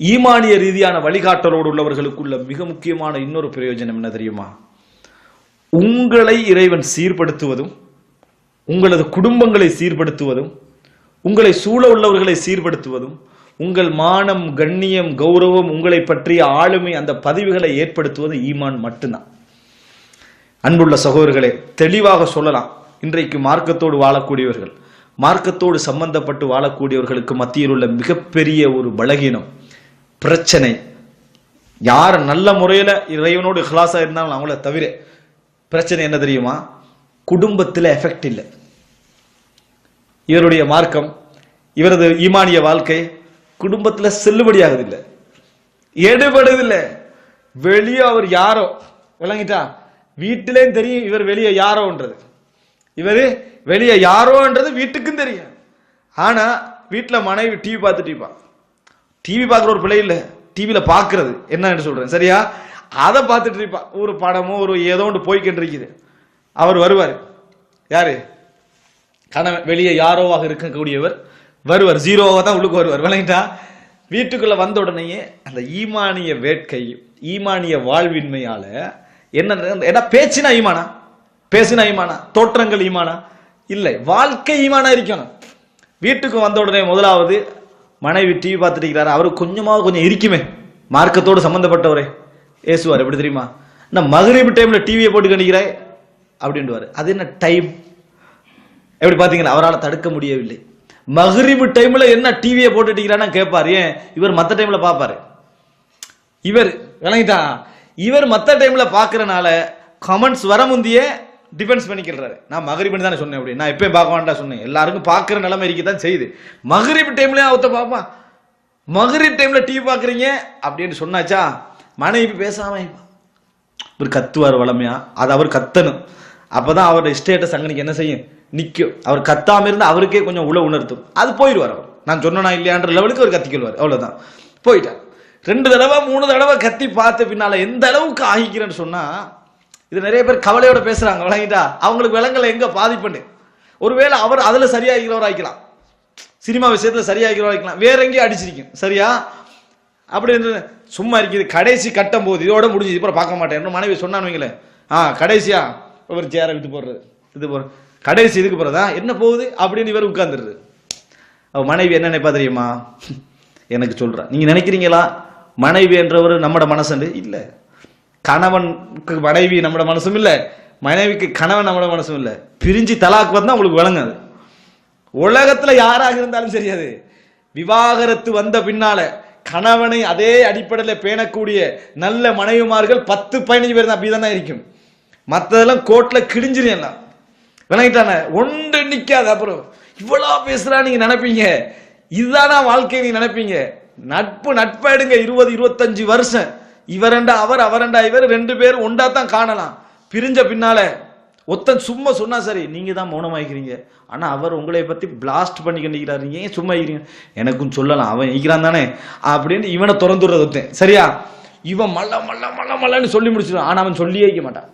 ஈமானிய ரீதியான வழிகாட்டலோடு உள்ளவர்களுக்குள்ள மிக முக்கியமான இன்னொரு பிரயோஜனம் என்ன தெரியுமா? உங்களை இறைவன் சீர்படுத்துவதும் உங்களது குடும்பங்களை சீர்படுத்துவதும் உங்களை சூழ உள்ளவர்களை சீர்படுத்துவதும் உங்கள் மானம் கண்ணியம் கௌரவம் உங்களை பற்றிய ஆளுமை அந்த பதிவுகளை ஏற்படுத்துவது ஈமான் மட்டும்தான். அன்புள்ள சகோதரர்களே தெளிவாக சொல்லலாம். இன்றைக்கு மார்க்கத்தோடு வாழக்கூடியவர்கள் மார்க்கத்தோடு சம்பந்தப்பட்டு வாழக்கூடியவர்களுக்கு மத்தியில் உள்ள மிகப்பெரிய ஒரு பலகீனம் பிரச்சனை. யார் நல்ல முறையில் இறைவனோடு இஹ்லாஸா இருந்தாலும் அவங்கள தவிர பிரச்சனை என்ன தெரியுமா? குடும்பத்தில் எஃபெக்ட் இல்லை. இவருடைய மார்க்கம் இவரது ஈமானிய வாழ்க்கை குடும்பத்தில் செல்லுபடியாகுதில்லை எடுபடுதில்லை. வெளியே அவர் யாரோ விளங்கிட்டா? வீட்டிலேயும் தெரியும் இவர் வெளியே யாரோன்றது. இவர் வெளியே யாரோன்றது வீட்டுக்கும் தெரியும். ஆனால் வீட்டில் மனைவி டிவி பார்த்துட்டு இருப்பான் டிவி பார்க்குற ஒரு பிள்ளை இல்லை. டிவியில் பார்க்கறது. என்னன்னு சொல்கிறேன் சரியா? அதை பார்த்துட்டு இருப்பா. ஒரு படமோ ஒரு ஏதோ ஒன்று போய்கிட்டு இருக்குது அவர் வருவார். யார்? கணவன் வெளியே யாரோவாக இருக்கக்கூடியவர் வருவார். ஜீரோவாக தான் உள்ளுக்கு வருவார். விளங்கிட்டா? வீட்டுக்குள்ளே வந்த உடனேயே அந்த ஈமானிய வேட்கை ஈமானிய வாழ்வின்மையால் என்ன ஏன்னா பேச்சினா ஈமானா? பேசினா ஈமானா? தோற்றங்கள் ஈமானா? இல்லை. வாழ்க்கை ஈமானா இருக்கணும். வீட்டுக்கு வந்த உடனே முதலாவது மனைவி டிவி பார்த்துட்டு இருக்கிறாரு அவரு கொஞ்சமாக கொஞ்சம் இருக்குமே மார்க்கத்தோடு சம்மந்தப்பட்டவரே ஏசுவார் எப்படி தெரியுமா? நான் மகரிபு டைமில் டிவியை போட்டு கணிக்கிறாய் அப்படின்ட்டுவாரு அது என்ன டைம் எப்படி பார்த்தீங்கன்னா அவரால் தடுக்க முடியவில்லை. மகரிபு டைமில் என்ன டிவியை போட்டுட்டீங்கிறான்னு கேட்பார். ஏன்? இவர் மற்ற டைமில் பார்ப்பார். இவர் விளங்கிட்டா? இவர் மற்ற டைமில் பார்க்குறனால கமெண்ட்ஸ் வர முந்தியே டிஃபென்ஸ் பண்ணிக்கிறாரு நான் மகரிபுன்னு தானே சொன்னேன் அப்படி. நான் எப்பயும் பார்க்க வேண்டாம் சொன்னேன். எல்லாருக்கும் பார்க்குற நிலைமை இருக்கதான் செய்யுது. மகரிப்பு டைம்லேயே அவத்த பார்ப்பான் மகரிப் டைமில் டிவி பார்க்குறீங்க அப்படின்னு சொன்னாச்சா? மனைவி பேசாம இவர் கத்துவார் வளமையா? அது அவர் கத்தணும். அப்போ தான் அவரோட ஸ்டேட்டஸ் அங்கனுக்கு என்ன செய்யும்? நிற்கும் அவர் கத்தாமல் இருந்து அவருக்கே கொஞ்சம் உள்ள உணர்த்தும். அது போயிடுவார் அவர். நான் சொன்னா இல்லையான்ற லெவலுக்கு அவர் கத்திக்கொள்வார். அவ்வளோதான் போயிட்டார். ரெண்டு தடவை மூணு தடவை கத்தி பார்த்த பின்னால் எந்த அளவுக்கு ஆகிக்கிறேன்னு சொன்னால் இது நிறைய பேர் கவலையோட பேசுறாங்க விளங்கிட்டா அவங்களுக்கு விலங்கலை எங்க பாதிப்புண்டு ஒருவேளை அவர் அதுல சரியாகிறவர் ஆக்கலாம் சினிமா விஷயத்துல சரியாகிறவர் ஆக்கலாம் வேற எங்கேயும் அடிச்சிருக்கும் சரியா? அப்படி சும்மா இருக்குது. கடைசி கட்டும் போது இதோட முடிஞ்சு இப்போ பார்க்க மாட்டேன். மனைவி சொன்னான்னு வைங்களேன். ஆ கடைசியா ஒரு சேரை விட்டு போடுறது இது போற கடைசி இதுக்கு போறதா என்ன போகுது? அப்படின்னு இவர் உட்கார்ந்துருது அவ மனைவி என்ன நினைப்பா தெரியுமா? எனக்கு சொல்கிறேன் நீங்கள் நினைக்கிறீங்களா? மனைவி என்றவர் நம்மட மனசண்டு? இல்லை. கணவனுக்கு மனைவி நம்மளோட மனசும் இல்லை மனைவிக்கு கணவன் நம்மளோட மனசும் இல்லை. பிரிஞ்சு தலாக்கு வந்தால் உங்களுக்கு விளங்காது. உலகத்தில் யாராக இருந்தாலும் சரியாது விவாகரத்து வந்த பின்னால கணவனை அதே அடிப்படையில் பேணக்கூடிய நல்ல மனைவிமார்கள் பத்து பதினஞ்சு பேர் தான் அப்படிதான் தான் இருக்கும். மற்றதெல்லாம் கோட்டில் கிழிஞ்சிரும் எல்லாம். விளங்கிட்டானே? ஒன்று நிற்காது அப்புறம் இவ்வளோ பேசுகிறா நீங்கள் நினைப்பீங்க. இதுதானா வாழ்க்கையை நீங்கள் நினைப்பீங்க? நட்பு நட்பாயிடுங்க. இருபது இருபத்தஞ்சு வருஷம். இவரண்டா அவர் அவரண்டா இவர் ரெண்டு பேர் ஒண்டா தான் காணலாம். பிரிஞ்ச பின்னால ஒத்தன் சும்மா சொன்னா சரி நீங்க தான் மௌனமாயிக்கிறீங்க. ஆனா அவர் உங்களை பத்தி பிளாஸ்ட் பண்ணி கண்டிக்கிறாரு ஏன் சும்மா இருக்கிறீங்க எனக்கும் சொல்லலாம் அவன் இருக்கிறான் தானே அப்படின்னு இவனை திறந்துடுறது ஒருத்தன். சரியா? இவன் மல்ல மல்ல மல்ல மல்லன்னு சொல்லி முடிச்சிடுவான். ஆனா அவன் சொல்லியே வைக்க மாட்டான்.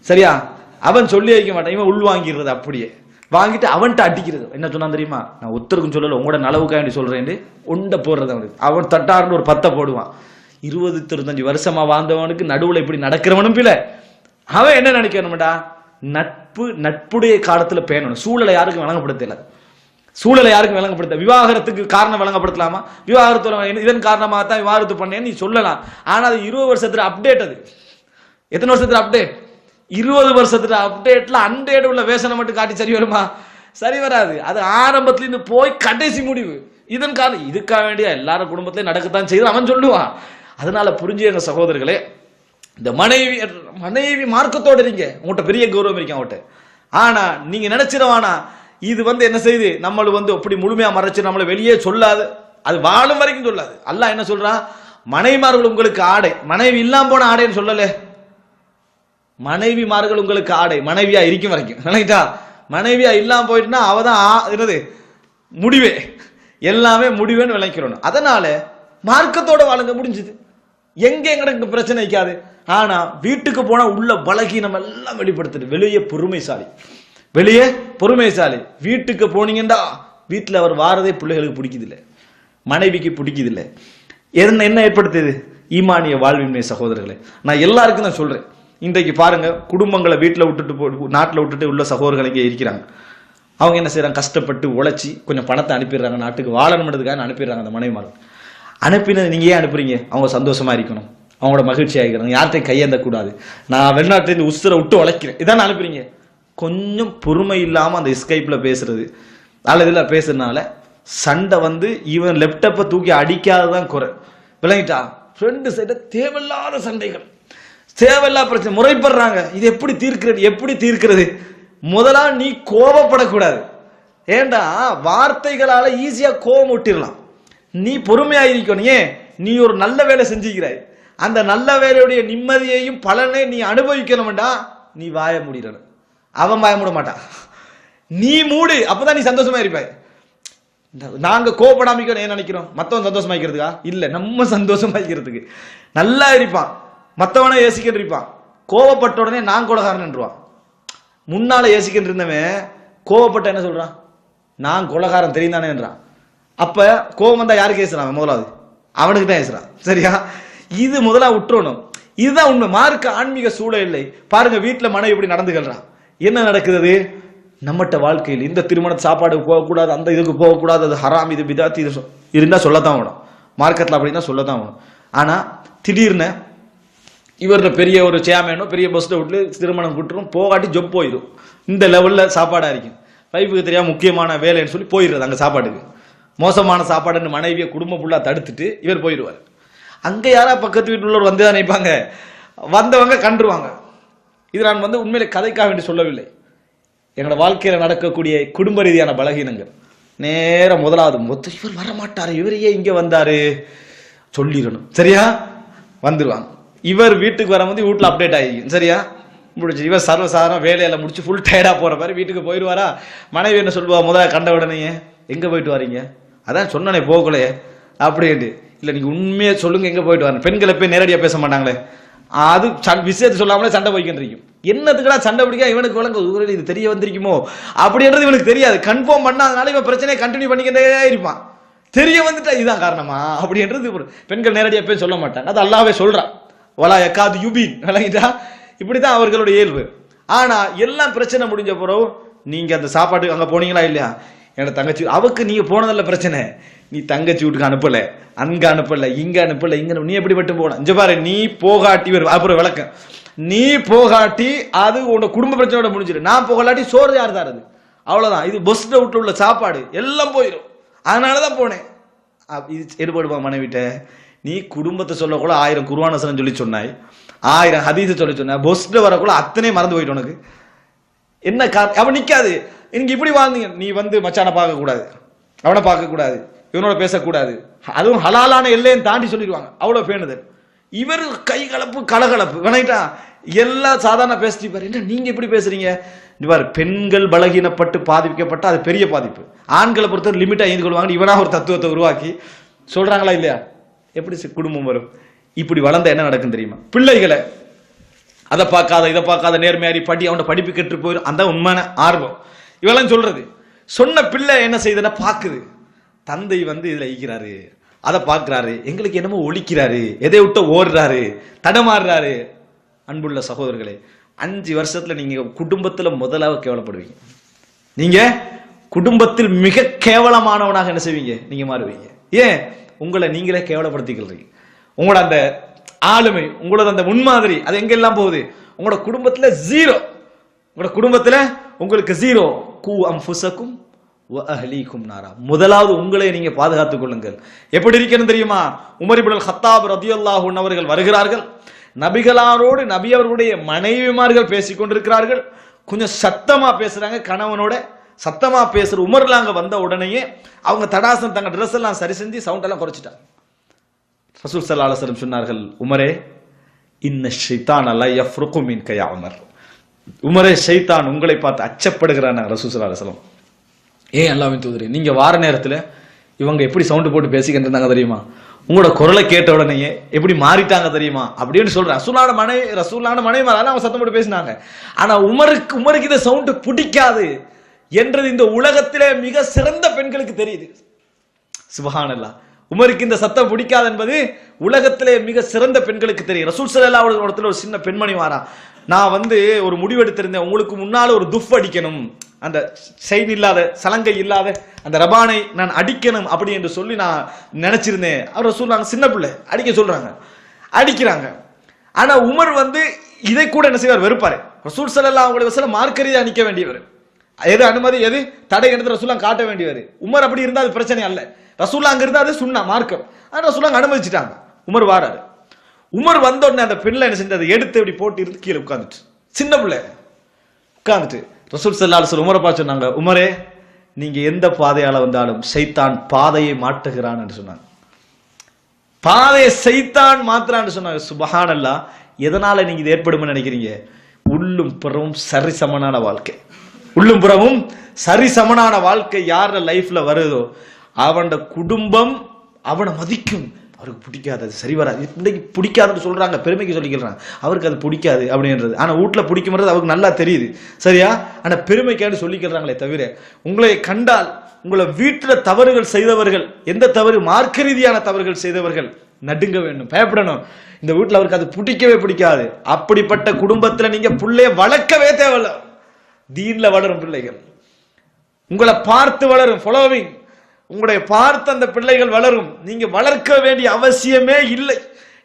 சரியா? அவன் சொல்லி வைக்க மாட்டான். இவன் உள் வாங்கிடுறது அப்படியே. வாங்கிட்டு அவன்கிட்ட அடிக்கிறது. என்ன சொன்னான் தெரியுமா? நான் ஒத்தருக்கும் சொல்லல உங்களோட நலவுக்காண்டி சொல்றேன் உண்டை போடுறது அவனுக்கு. அவன் தட்டாருன்னு ஒரு பத்தை போடுவான். இருபது இருபத்தஞ்சு வருஷமா வாழ்ந்தவனுக்கு நடுவுல இப்படி நடக்கிறவனும் பில அவன் என்ன நினைக்கணும்டா? நட்பு நட்புடைய காலத்துல பேணணும். சூழலை யாருக்கும் வழங்கப்படுத்தல சூழலை யாருக்கும் விளங்கப்படுத்த விவாகரத்துக்கு காரணம் விளங்கப்படுத்தலாமா? விவாகரத்தில் இதன் காரணமாக தான் விவாகரத்து பண்ணேன்னு நீ சொல்லலாம். ஆனா அது இருபது வருஷத்துல அப்டேட் அது. எத்தனை வருஷத்துல அப்டேட் இருபது வருஷத்துல அப்டேட்ல அன்டேட் உள்ள வேஷனை மட்டும் காட்டி சரி வருமா? சரி வராது. அது ஆரம்பத்துல இருந்து போய் கடைசி முடிவு. இதன் காரணம் இதுக்காக வேண்டிய? எல்லாரும் குடும்பத்திலையும் நடக்கத்தான் செய்து அவன் சொல்லுவான். அதனால புரிஞ்சுங்க சகோதரர்களே இந்த மனைவி மனைவி மார்க்கத்தோடு இருங்க. உங்கள்கிட்ட பெரிய கௌரவம் இருக்கு அவங்கள்ட்ட. ஆனா நீங்க நினைச்சிடவானா இது வந்து என்ன செய்யுது நம்மளை வந்து அப்படி முழுமையா மறைச்சு நம்மளை வெளியே சொல்லாது. அது வாழும் வரைக்கும் சொல்லாது. அல்ல என்ன சொல்றான்? மனைவிமார்கள் உங்களுக்கு ஆடை. மனைவி இல்லாம போன ஆடைன்னு சொல்லலே. மனைவிமார்கள் உங்களுக்கு ஆடை. மனைவியா இருக்கும் வரைக்கும். நினைக்கிட்டா மனைவியா இல்லாம போயிட்டுனா அவள் தான் என்னது? முடிவே. எல்லாமே முடிவேன்னு விளைக்கிறோம் அதனால மார்க்கத்தோட வாழுங்க முடிஞ்சுது. எங்க எங்களுக்கு பிரச்சனை வைக்காது ஆனா வீட்டுக்கு போனா உள்ள பலகீனம் எல்லாம் வெளிப்படுத்துது. வெளியே பொறுமைசாலி. வெளியே பொறுமைசாலி. வீட்டுக்கு போனீங்கண்டா வீட்டுல அவர் வாரதே பிள்ளைகளுக்கு பிடிக்குதில்ல. மனைவிக்கு பிடிக்குதில்ல. என்ன என்ன ஏற்படுத்துது? ஈமானிய வாழ்வின்மை சகோதரர்களே நான் எல்லாருக்கும் தான் சொல்றேன். இன்றைக்கு பாருங்க குடும்பங்களை வீட்டில் விட்டுட்டு போ நாட்டில் விட்டுட்டு உள்ள சகோதரர்கள் இங்கே இருக்கிறாங்க. அவங்க என்ன செய்யறாங்க கஷ்டப்பட்டு உழைச்சி கொஞ்சம் பணத்தை அனுப்பிடுறாங்க. நாட்டுக்கு வாழணுன்றதுக்காக அனுப்பிடுறாங்க அந்த மனைவிமார்கள். அனுப்பினது நீங்க ஏன் அனுப்புறீங்க? அவங்க சந்தோஷமா இருக்கணும். அவங்களோட மகிழ்ச்சியாக இருக்கணும் யார்கிட்டையும் கையேந்த கூடாது நான் வெளிநாட்டிலேருந்து உசுரை விட்டு உழைக்கிறேன். இதான் அனுப்புறீங்க. கொஞ்சம் பொறுமை இல்லாமல் அந்த ஸ்கைப்பில் பேசுறது. நல்ல இதில் பேசுறதுனால சண்டை வந்து இவன் லெப்டப்பை தூக்கி அடிக்காததான் குறை. விளங்கிட்டா? ஃப்ரெண்டு சைட தேவையில்லாத சண்டைகள். தேவையில்லாத பிரச்சனை. முறைப்படுறாங்க. இது எப்படி தீர்க்கிறது? எப்படி தீர்க்கிறது? முதலா நீ கோபப்படக்கூடாது ஏண்டா? வார்த்தைகளால் ஈஸியாக கோபம் விட்டிடலாம் நீ பொறுமையா இருக்கணும் ஏன் நீ ஒரு நல்ல வேலை செஞ்சுக்கிறாய். அந்த நல்ல வேலையுடைய நிம்மதியையும் பலனை நீ அனுபவிக்கணும்டா. நீ வாய மூடிடணும். அவன் வாய மூட மாட்டான். நீ மூடு அப்பதான் நீ சந்தோஷமா இருப்பாய். நாங்க கோபப்படாமிக்கணும் ஏன் நினைக்கிறோம்? மத்தவன் சந்தோஷமா இருக்கிறதுக்கா? இல்ல நம்ம சந்தோஷமா இருக்கிறதுக்கு. நல்லா இருப்பான். மத்தவனை ஏசிக்கிட்டு இருப்பான். கோவப்பட்ட உடனே நான் கொலகாரன்ன்றான் முன்னால ஏசிக்கிட்டு இருந்தவன் கோவப்பட்ட என்ன சொல்றான்? நான் கொலகாரன் தெரியுந்தானேன்றான் அப்ப கோவம் வந்தா யாருக்கு ஏசுறான் முதலாவது? அவனுக்கு தான் ஏசுறான். சரியா? இது முதலா விட்டுறணும் இதுதான் உண்மை. மார்க்க ஆன்மீக சூழல் இல்லை பாருங்க வீட்டுல மனைவி இப்படி நடந்துக்கிறான் என்ன நடக்குது? நம்மகிட்ட வாழ்க்கையில் இந்த திருமண சாப்பாடுக்கு போகக்கூடாது அந்த இதுக்கு போகக்கூடாது அது ஹராம் இது பிதாத்தி இது சொ- சொல்லத்தான் வேணும். மார்க்கெட்ல அப்படின்னா சொல்லத்தான் வேணும். ஆனால் திடீர்னு இவர்ல பெரிய ஒரு சேர்மேனோ பெரிய பஸ்ஸில் விட்டு திருமணம் கூட்டுரும் போகாட்டி ஜொப் போயிடும் இந்த லெவலில் சாப்பாடாக இருக்கும். வைஃபுக்கு தெரியாம முக்கியமான வேலைன்னு சொல்லி போயிடுறது அங்கே சாப்பாட்டுக்கு. மோசமான சாப்பாடுன்னு மனைவியை குடும்ப ஃபுல்லாக தடுத்துட்டு இவர் போயிடுவார் அங்கே யாரா பக்கத்து வீட்டு உள்ளவர் வந்து தான் நினைப்பாங்க வந்தவங்க கண்டுருவாங்க. இது நான் வந்து உண்மையில கதைக்காக வேண்டி சொல்லவில்லை. எங்களோட வாழ்க்கையில் நடக்கக்கூடிய குடும்ப ரீதியான பலகீனங்கள். நேரம் முதலாவது மொத்த இவர் வரமாட்டார் இவரையே இங்கே வந்தார்? சொல்லிடணும். சரியா? வந்துடுவாங்க இவர் வீட்டுக்கு வரும்போது வீட்டில் அப்டேட் ஆகிக்கும். சரியா? முடிச்சு இவர் சர்வசாதாரண வேலையில் முடிச்சு ஃபுல் டயர்டாக போகிற மாதிரி வீட்டுக்கு போயிடுவாரா மனைவி என்ன சொல்லுவா? முதல்ல கண்ட உடனே எங்கே போயிட்டு வரீங்க? அதான் சொன்னனே போகலையே அப்படின்ட்டு. இல்லை நீங்கள் உண்மையாக சொல்லுங்க எங்கே போயிட்டு வரேன் பெண்களை போய் நேரடியாக பேச மாட்டாங்களே. அது சண்- விஷயத்தை சொல்லாமலே சண்டை போய்க்கின்றிருக்கும் இருக்கும் சண்டை பிடிக்கா இவனுக்கு வழங்க ஒருவேளை இது தெரிய வந்திருக்குமோ? அப்படின்றது இவனுக்கு தெரியாது. கன்ஃபார்ம் பண்ணாதனால இவன் பிரச்சனையை கண்டினியூ பண்ணிக்கிட்டே இருப்பான். தெரிய வந்துட்டா இதுதான் காரணமா? அப்படின்றது ஒரு பெண்கள் நேரடியாக போய் சொல்ல மாட்டாங்க. அது அல்லாவே சொல்கிறான் வலா எக்காது யுபின். விளங்கிட்டா? இப்படிதான் அவர்களுடைய இயல்பு. ஆனால் எல்லாம் பிரச்சனை முடிஞ்ச பிறகு நீங்கள் அந்த சாப்பாட்டுக்கு அங்கே போனீங்களா இல்லையா? என்னோட தங்கச்சி அவக்கு நீங்க போனதில்ல பிரச்சனை. நீ தங்கச்சி வீட்டுக்கு அனுப்பல அங்க அனுப்பல இங்க அனுப்பல இங்க நீ எப்படி பட்டு போன? இங்க பாரு நீ போகாட்டி வரும் அப்புறம் விளக்கம். நீ போகாட்டி அது உன்னோட குடும்ப பிரச்சனையோட முடிஞ்சிடும். நான் போகலாட்டி சோறு யார் தரது? அவ்வளவுதான். இது பஸ் வீட்டுல உள்ள சாப்பாடு எல்லாம் போயிடும் அதனால தான் போனேன் இது எடுபடுமா மனைவிட்ட. நீ குடும்பத்தை சொல்லக்கூட ஆயிரம் குருவானசனம் சொல்லி சொன்னாய். ஆயிரம் ஹதீஸை சொல்லி சொன்னாய். பஸ்ஸில் வரக்குள்ள அத்தனை மறந்து போயிட்டு உனக்கு. என்ன கா அவன் நிற்காது நீங்க இப்படி வாழ்ந்தீங்க நீ வந்து மச்சானை பார்க்கக்கூடாது. அவனை பார்க்கக்கூடாது. இவனோட பேசக்கூடாது. அதுவும் ஹலாலான எல்லையும் தாண்டி சொல்லிடுவாங்க. அவ்வளோ பேணுதல் இவர் கை கலப்பு கலகலப்பு வேணாயிட்டா எல்லாம் சாதாரண பேசிட்டு பாரு என்ன நீங்கள் எப்படி பேசுறீங்க? இது பாரு பெண்கள் பலகீனப்பட்டு பாதிக்கப்பட்ட அது பெரிய பாதிப்பு. ஆண்களை பொறுத்தவரை லிமிட்டாக எழுந்து கொள்வாங்கன்னு இவனாக ஒரு தத்துவத்தை உருவாக்கி சொல்கிறாங்களா இல்லையா? எப்படி குடும்பம் வரும்? இப்படி வளர்ந்த என்ன நடக்கும் தெரியுமா? பிள்ளைகளை அதை பார்க்காத இதை பார்க்காத நேர்மையாரி படி அவனை படிப்பு கெட்டு போயிடும் அந்த உண்மையான ஆர்வம். இவெல்லாம் சொல்றது. சொன்ன பிள்ளை என்ன செய்யுதுன்னா பார்க்குது. தந்தை வந்து இதில் ஈக்கிறாரு அதை பார்க்குறாரு. எங்களுக்கு என்னமோ ஒழிக்கிறாரு. எதை விட்டு ஓடுறாரு? தடமாறுறாரு. அன்புள்ள சகோதரர்களே அஞ்சு வருஷத்தில் நீங்கள் குடும்பத்தில் முதலாக கேவலப்படுவீங்க. நீங்கள் குடும்பத்தில் மிக கேவலமானவனாக என்ன செய்வீங்க? நீங்கள் மாறுவீங்க. ஏன்? உங்களை நீங்களே கேவலப்படுத்திக்கிறீங்க. உங்களோட அந்த ஆளுமை உங்களோட அந்த முன்மாதிரி அது எங்கெல்லாம் போகுது? உங்களோட குடும்பத்தில் ஜீரோ உங்களோட குடும்பத்தில் உங்களுக்கு ஜீரோ கூ அம்புசக்கும் அஹ்லீக்கும் நாரா. முதலாவது உங்களை நீங்க பாதுகாத்துக் கொள்ளுங்கள். எப்படி இருக்கணும் தெரியுமா? உமரிபுடல் ஹத்தாப் ரதியுல்லாஹூன் அவர்கள் வருகிறார்கள். நபிகளாரோடு நபி அவர்களுடைய மனைவிமார்கள் பேசிக் கொண்டிருக்கிறார்கள். கொஞ்சம் சத்தமா பேசுறாங்க கணவனோட சத்தமா பேசுற உமர்லாம் அங்கே வந்த உடனேயே அவங்க தடாசன் தங்க ட்ரெஸ் எல்லாம் சரி செஞ்சு சவுண்ட் எல்லாம் குறைச்சிட்டாங்க. ரசூல் சல்லா அலுவலம் சொன்னார்கள் உமரே இன்ன ஷைத்தான் அல்ல யஃப்ருகு மீன் கையா உமர். உமரே ஷைத்தான் உங்களை பார்த்து அச்சப்படுகிறான் ரசூல் சல்லா அலுவலம் ஏன் அல்லாவின் தூதரே நீங்க வார நேரத்தில் இவங்க எப்படி சவுண்டு போட்டு பேசிக்கிட்டு இருந்தாங்க தெரியுமா? உங்களோட குரலை கேட்ட உடனேயே எப்படி மாறிட்டாங்க தெரியுமா? அப்படின்னு சொல்ற ரசூலான மனை ரசூலான மனைவி அவங்க சத்தம் போட்டு பேசினாங்க. ஆனா உமருக்கு உமருக்கு இந்த சவுண்டு பிடிக்காது என்றது இந்த உலகத்திலே மிக சிறந்த பெண்களுக்கு தெரியுது. சுபஹானல்லா உமருக்கு இந்த சத்தம் பிடிக்காது என்பது உலகத்திலே மிக சிறந்த பெண்களுக்கு தெரியும். ரசூல் ஸல்லல்லாஹு இடத்துல ஒரு சின்ன பெண்மணி வாரா. நான் வந்து ஒரு முடிவெடுத்திருந்தேன் உங்களுக்கு முன்னால் ஒரு துஃப் அடிக்கணும். அந்த செயின் இல்லாத சலங்கை இல்லாத அந்த ரபானை நான் அடிக்கணும் அப்படி என்று சொல்லி நான் நினைச்சிருந்தேன். அவர் சொல்கிறாங்க சின்ன பிள்ளை. அடிக்க சொல்றாங்க. அடிக்கிறாங்க. ஆனா உமர் வந்து இதை கூட என்ன செய்வார்? வெறுப்பாரு. ரசூல் ஸல்லல்லாஹு அவங்களுடைய வஸல்லம் மார்க்கரியா வேண்டியவர். எது அனுமதி எது? தடை எடுத்து ரசூலாம் காட்ட வேண்டியவர். உமர் அப்படி இருந்தால் அது பிரச்சனை அல்ல. ரசூலா அங்க இருந்தால் அது சுண்ணா மார்க்கம். ஆனால் ரசூலாங்க அனுமதிச்சிட்டாங்க. உமர் வாராரு. உமர் வந்த உடனே அந்த பெண்ணில் என்ன செஞ்சது? எடுத்து இப்படி போட்டு இருந்து கீழே உட்காந்துட்டு சின்ன பிள்ளை. உட்காந்துட்டு ரசூல் செல்லால் சொல் உமரை பார்த்து சொன்னாங்க உமரே நீங்க எந்த பாதையால வந்தாலும் சைத்தான் பாதையை மாட்டுகிறான் என்று சொன்னாங்க. பாதையை சைத்தான் மாத்திரான்னு சொன்னாங்க. சுபஹானல்லா எதனால நீங்க இது ஏற்படும்னு நினைக்கிறீங்க? உள்ளும் பிறவும் சரிசமனான வாழ்க்கை. உள்ளும் புறமும் சரிசமனான வாழ்க்கை யார லைஃப்ல வருதோ அவனோட குடும்பம் அவனை மதிக்கும். அவருக்கு பிடிக்காது அது சரி வராது இன்னைக்கு பிடிக்காதுன்னு சொல்கிறாங்க பெருமைக்கு சொல்லிக்கிறாங்க அவருக்கு அது பிடிக்காது அப்படின்றது. ஆனால் வீட்டில் பிடிக்கும்ன்றது அவருக்கு நல்லா தெரியுது. சரியா? ஆனால் பெருமைக்கான்னு சொல்லிக்கிறாங்களே தவிர உங்களை கண்டால் உங்களை வீட்டில் தவறுகள் செய்தவர்கள் எந்த தவறு மார்க்க ரீதியான தவறுகள் செய்தவர்கள் நடுங்க வேண்டும் பயப்படணும். இந்த வீட்டில் அவருக்கு அது பிடிக்கவே பிடிக்காது. அப்படிப்பட்ட குடும்பத்தில் நீங்கள் புள்ளைய வளர்க்கவே தேவையில்ல. தீன்ல வளரும் பிள்ளைகள். உங்களை பார்த்து வளரும் ஃபாலோவிங் உங்களுடைய பார்த்து அந்த பிள்ளைகள் வளரும். நீங்க வளர்க்க வேண்டிய அவசியமே இல்லை.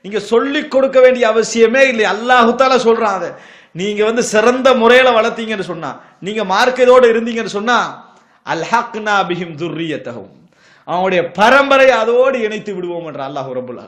நீங்க சொல்லிக் கொடுக்க வேண்டிய அவசியமே இல்லை. அல்லாஹுத்தால சொல்றான் அதை. நீங்க வந்து சிறந்த முறையில வளர்த்தீங்கன்னு சொன்னா நீங்க மார்க்கத்தோடு இருந்தீங்கன்னு சொன்னா அல்ஹக்னா பிஹிம் துர்ரியத்தகும் அவங்களுடைய பரம்பரை அதோடு இணைத்து விடுவோம் என்ற அல்லாஹ் ரபுல்